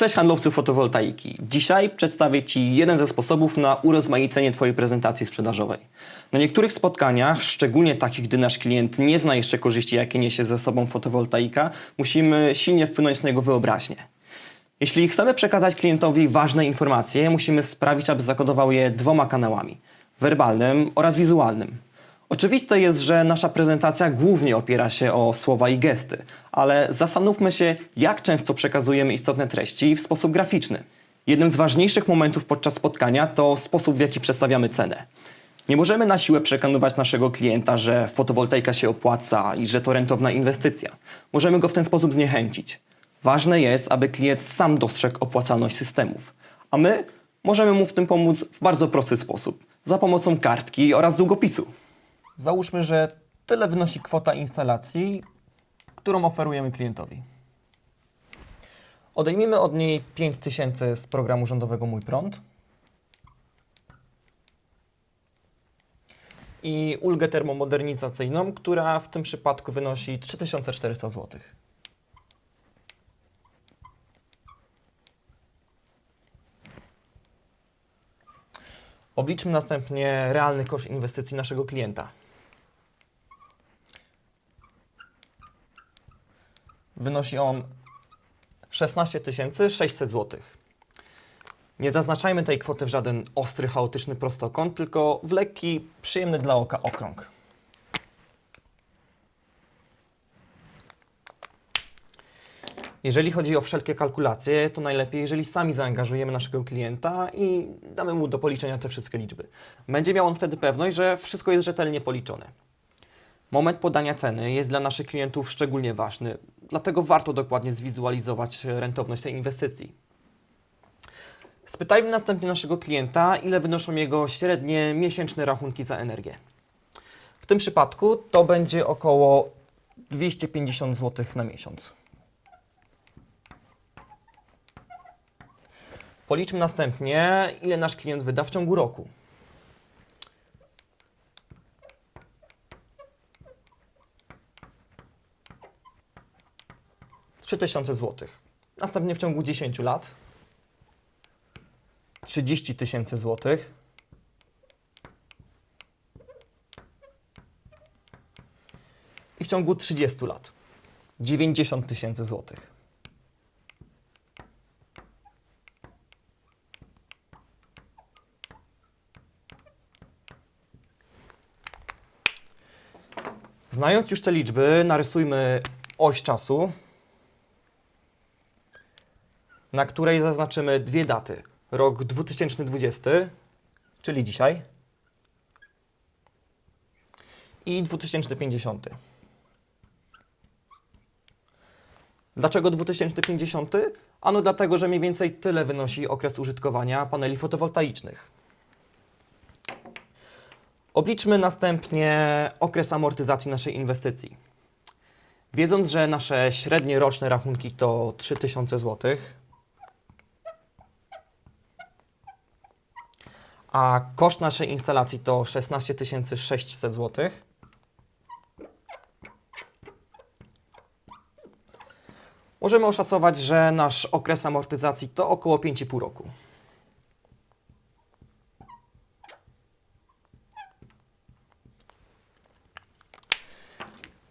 Cześć handlowcy fotowoltaiki. Dzisiaj przedstawię Ci jeden ze sposobów na urozmaicenie Twojej prezentacji sprzedażowej. Na niektórych spotkaniach, szczególnie takich, gdy nasz klient nie zna jeszcze korzyści, jakie niesie ze sobą fotowoltaika, musimy silnie wpłynąć na jego wyobraźnię. Jeśli chcemy przekazać klientowi ważne informacje, musimy sprawić, aby zakodował je dwoma kanałami: werbalnym oraz wizualnym. Oczywiste jest, że nasza prezentacja głównie opiera się o słowa i gesty, ale zastanówmy się, jak często przekazujemy istotne treści w sposób graficzny. Jednym z ważniejszych momentów podczas spotkania to sposób, w jaki przedstawiamy cenę. Nie możemy na siłę przekonywać naszego klienta, że fotowoltaika się opłaca i że to rentowna inwestycja. Możemy go w ten sposób zniechęcić. Ważne jest, aby klient sam dostrzegł opłacalność systemów, a my możemy mu w tym pomóc w bardzo prosty sposób za pomocą kartki oraz długopisu. Załóżmy, że tyle wynosi kwota instalacji, którą oferujemy klientowi. Odejmijmy od niej 5000 z programu rządowego Mój Prąd i ulgę termomodernizacyjną, która w tym przypadku wynosi 3400 zł. Obliczmy następnie realny koszt inwestycji naszego klienta. Wynosi on 16 600 zł. Nie zaznaczajmy tej kwoty w żaden ostry, chaotyczny prostokąt, tylko w lekki, przyjemny dla oka okrąg. Jeżeli chodzi o wszelkie kalkulacje, to najlepiej, jeżeli sami zaangażujemy naszego klienta i damy mu do policzenia te wszystkie liczby. Będzie miał on wtedy pewność, że wszystko jest rzetelnie policzone. Moment podania ceny jest dla naszych klientów szczególnie ważny, dlatego warto dokładnie zwizualizować rentowność tej inwestycji. Spytajmy następnie naszego klienta, ile wynoszą jego średnie miesięczne rachunki za energię. W tym przypadku to będzie około 250 zł na miesiąc. Policzmy następnie, ile nasz klient wyda w ciągu roku. Trzy tysiące złotych. Następnie w ciągu 10 lat 30 tysięcy złotych. I w ciągu 30 lat 90 tysięcy złotych. Znając już te liczby, narysujmy oś czasu, na której zaznaczymy dwie daty. Rok 2020, czyli dzisiaj, i 2050. Dlaczego 2050? Ano dlatego, że mniej więcej tyle wynosi okres użytkowania paneli fotowoltaicznych. Obliczmy następnie okres amortyzacji naszej inwestycji. Wiedząc, że nasze średnie roczne rachunki to 3000 zł, a koszt naszej instalacji to 16 600 zł, możemy oszacować, że nasz okres amortyzacji to około 5,5 roku.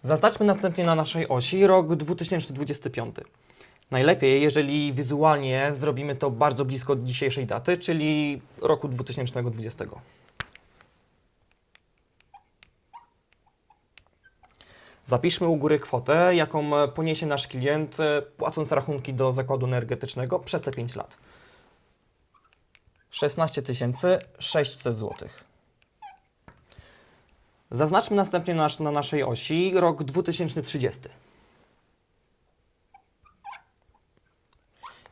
Zaznaczmy następnie na naszej osi rok 2025. Najlepiej, jeżeli wizualnie zrobimy to bardzo blisko dzisiejszej daty, czyli roku 2020. Zapiszmy u góry kwotę, jaką poniesie nasz klient, e, płacąc rachunki do zakładu energetycznego przez te 5 lat. 16 600 zł. Zaznaczmy następnie nasz, na naszej osi rok 2030.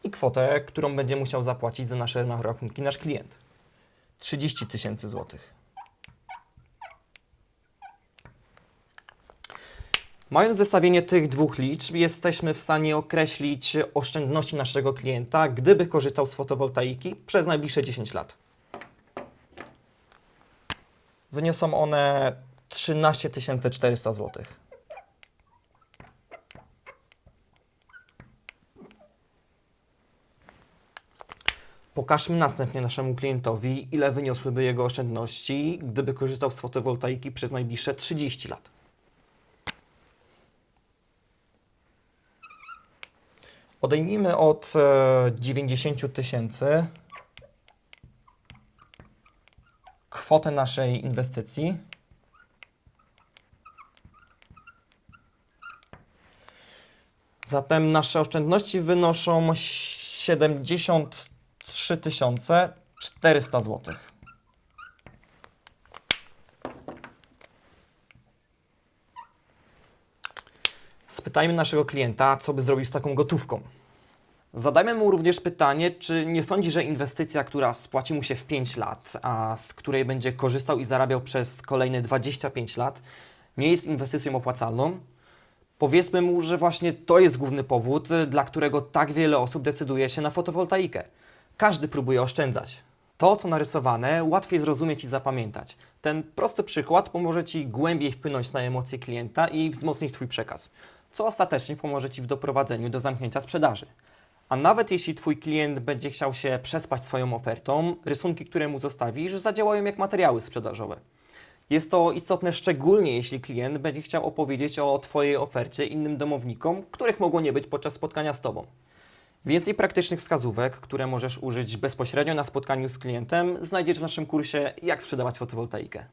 I kwotę, którą będzie musiał zapłacić za nasze rachunki nasz klient. 30 tysięcy złotych. Mając zestawienie tych dwóch liczb, jesteśmy w stanie określić oszczędności naszego klienta, gdyby korzystał z fotowoltaiki przez najbliższe 10 lat. Wyniosą one 13 400 zł. Pokażmy następnie naszemu klientowi, ile wyniosłyby jego oszczędności, gdyby korzystał z fotowoltaiki przez najbliższe 30 lat. Odejmijmy od e, 90 tysięcy kwotę naszej inwestycji. Zatem nasze oszczędności wynoszą 73 400 zł. Spytajmy naszego klienta, co by zrobił z taką gotówką. Zadajmy mu również pytanie, czy nie sądzi, że inwestycja, która spłaci mu się w 5 lat, a z której będzie korzystał i zarabiał przez kolejne 25 lat, nie jest inwestycją opłacalną? Powiedzmy mu, że właśnie to jest główny powód, dla którego tak wiele osób decyduje się na fotowoltaikę. Każdy próbuje oszczędzać. To, co narysowane, łatwiej zrozumieć i zapamiętać. Ten prosty przykład pomoże Ci głębiej wpłynąć na emocje klienta i wzmocnić Twój przekaz, co ostatecznie pomoże Ci w doprowadzeniu do zamknięcia sprzedaży. A nawet jeśli Twój klient będzie chciał się przespać swoją ofertą, rysunki, które mu zostawisz, zadziałają jak materiały sprzedażowe. Jest to istotne szczególnie jeśli klient będzie chciał opowiedzieć o Twojej ofercie innym domownikom, których mogło nie być podczas spotkania z Tobą. Więcej praktycznych wskazówek, które możesz użyć bezpośrednio na spotkaniu z klientem, znajdziesz w naszym kursie Jak sprzedawać fotowoltaikę.